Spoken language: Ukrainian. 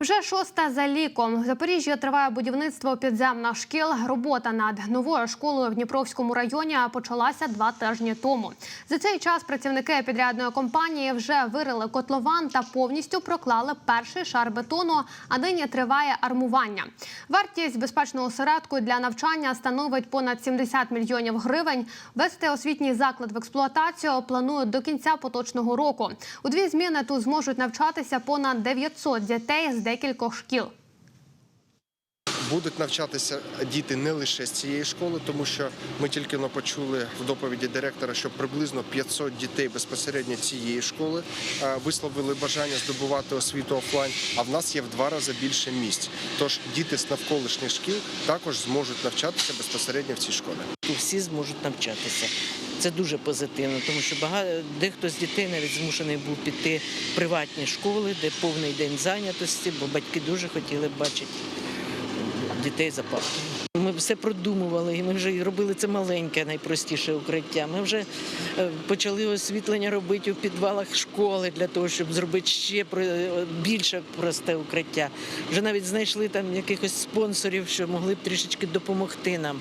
Вже шоста за ліком. В Запоріжжі триває будівництво підземних шкіл. Робота над новою школою в Дніпровському районі почалася два тижні тому. За цей час працівники підрядної компанії вже вирили котлован та повністю проклали перший шар бетону. А нині триває армування. Вартість безпечного осередку для навчання становить понад 70 мільйонів гривень. Вести освітній заклад в експлуатацію планують до кінця поточного року. У дві зміни тут зможуть навчатися понад 900 дітей з декількох шкіл. Будуть навчатися діти не лише з цієї школи, тому що ми тільки но почули в доповіді директора, що приблизно 500 дітей безпосередньо цієї школи е, висловили бажання здобувати освіту офлайн. А в нас є в два рази більше місць. Тож діти з навколишніх шкіл також зможуть навчатися безпосередньо в цій школі. і всі зможуть навчатися. Це дуже позитивно, тому що багато дехто з дітей навіть змушений був піти в приватні школи, де повний день зайнятості, бо батьки дуже хотіли бачити дітей за партою. Ми все продумували, і ми вже робили це маленьке, найпростіше укриття. Ми вже е, почали освітлення робити у підвалах школи для того, щоб зробити ще про- більше просте укриття. Вже навіть знайшли там якихось спонсорів, що могли б трішечки допомогти нам.